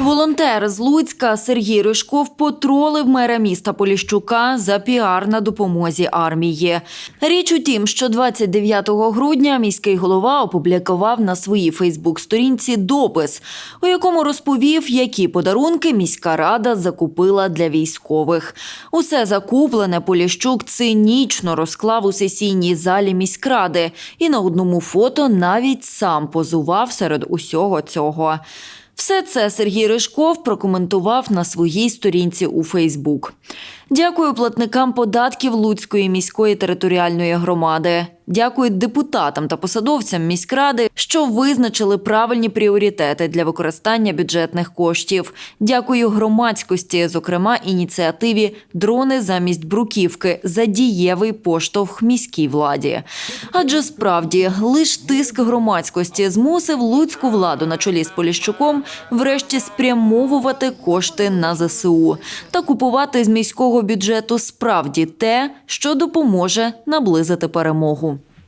Волонтер з Луцька Сергій Ришков потролив мера міста Поліщука за піар на допомозі армії. Річ у тім, що 29 грудня міський голова опублікував на своїй Фейсбук-сторінці допис, у якому розповів, які подарунки міська рада закупила для військових. Усе закуплене Поліщук цинічно розклав у сесійній залі міськради і на одному фото навіть сам позував серед усього цього. Все це Сергій Ришков прокоментував на своїй сторінці у Фейсбук. Дякую платникам податків Луцької міської територіальної громади. Дякую депутатам та посадовцям міськради, що визначили правильні пріоритети для використання бюджетних коштів. Дякую громадськості, зокрема ініціативі Дрони замість бруківки за дієвий поштовх міській владі. Адже справді лиш тиск громадськості змусив луцьку владу на чолі з Поліщуком врешті спрямовувати кошти на ЗСУ та купувати з міського бюджету справді те, що допоможе наблизити перемогу.